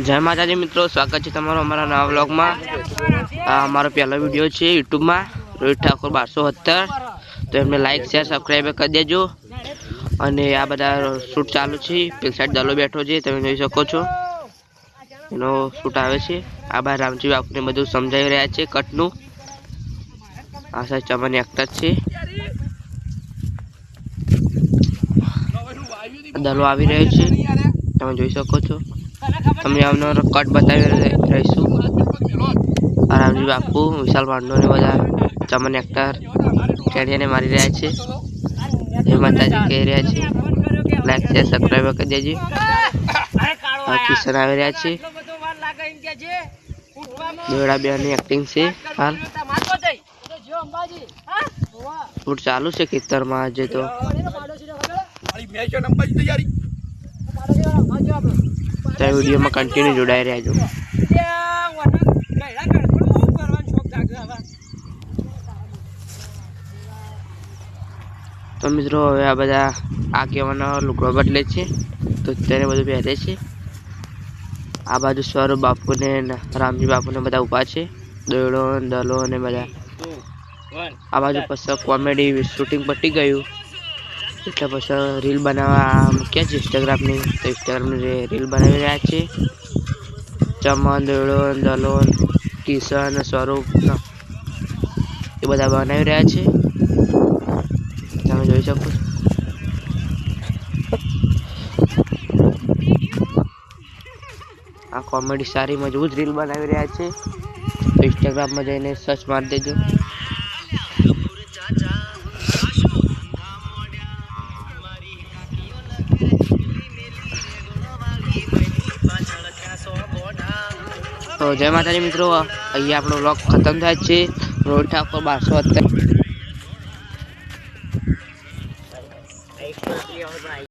જય માતાજી મિત્રો, સ્વાગત છે તમારો અમારા નવા વ્લોગમાં. આ અમારો પહેલો વીડિયો છે યુટ્યુબમાં, રોહિત ઠાકોર બારસો સત્તર. તો એમને લાઇક શેર સબસ્ક્રાઈબ કરી દેજો. અને આ બધા શૂટ ચાલુ છે, પેલી સાઈડ દલો બેઠો છે, તમે જોઈ શકો છો. એનો શૂટ આવે છે. આ બાર રામજી બાપુને બધું સમજાવી રહ્યા છે કટનું. આ સાહેબ ચમન એક્ટર છે. દલો આવી રહ્યો છે. તમે જોઈ શકો છો. તમને આવનો કટ બતાવી રહીશું. રામજી બાપુ, વિશાલ પાંડો ને બધા ચમન એક્ટર ચેડિયાને મારી રહ્યા છે. જય માતાજી કહી રહ્યા છે. લાઈક શેર સબસ્ક્રાઈબ કરી દેજો. કિશન આવી રહ્યા છે. દોડા બેની એક્ટિંગ છે. હાલ. ફૂટ ચાલુ છે ખેતરમાં આજે તો. તો વિડીયોમાં કન્ટિન્યુ જોડાઈ રહ્યા છો તો મિત્રો, હવે આ બધા આગેવાનો લુગડો બદલે છે. તો તેને બધું પહેરે છે. આ બાજુ સ્વરૂપ બાપુને રામજી બાપુને બધા ઊભા છે. દોડો દલો અને બધા. આ બાજુ પછી કોમેડી શૂટિંગ પટી ગયું. એટલે પછી રીલ બનાવવા મૂક્યા છે ઇન્સ્ટાગ્રામની તો ઇન્સ્ટાગ્રામની રીલ બનાવી રહ્યા છે. ચમન દોયડો દલોન, કિશન, સ્વરૂપ એ બધા બનાવી રહ્યા છે. તમે જોઈ શકો છો. આ કોમેડી સારી મજબૂત રીલ બનાવી રહ્યા છે. તો ઇન્સ્ટાગ્રામમાં જઈને સર્ચ મારી દેજો. તો જય માતાજી મિત્રો અહીંયા આપણો વ્લોગ ખતમ થાય છે. રોડ ઠાકોર બારસો અત્યારે.